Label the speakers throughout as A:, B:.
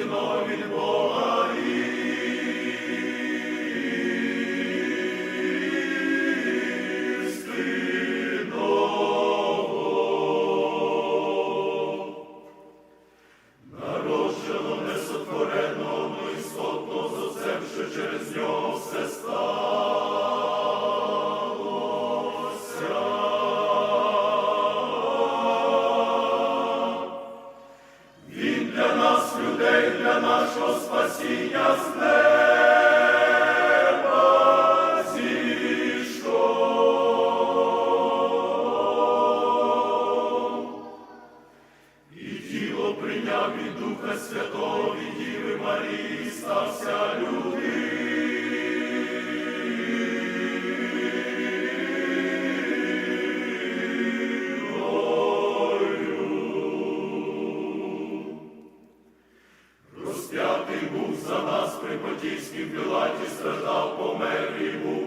A: синові Бога. Розп'ятий був за нас при Потійській Пілаті, страждав, помер і був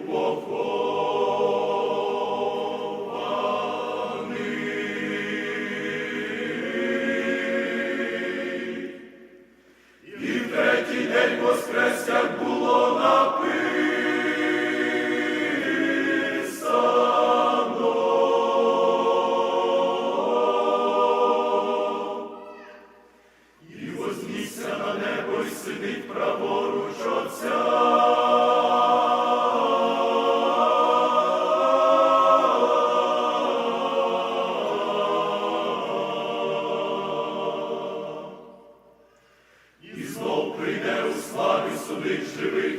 A: праворуч Отця. І знов прийде у славі судить живих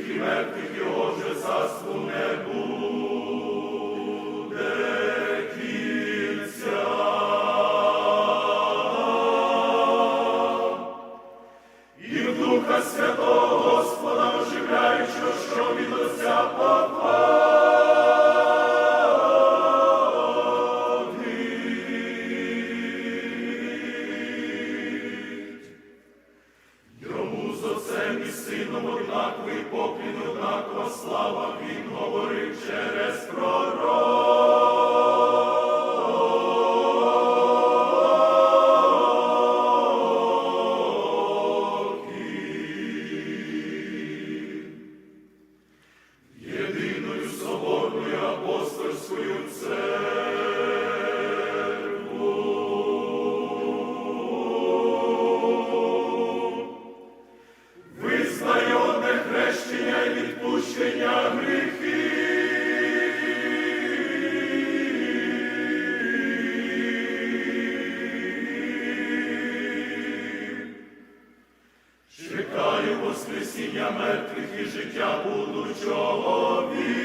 A: однаковий поклін, однакова слава, Він говорив через пророк. буду чоловік.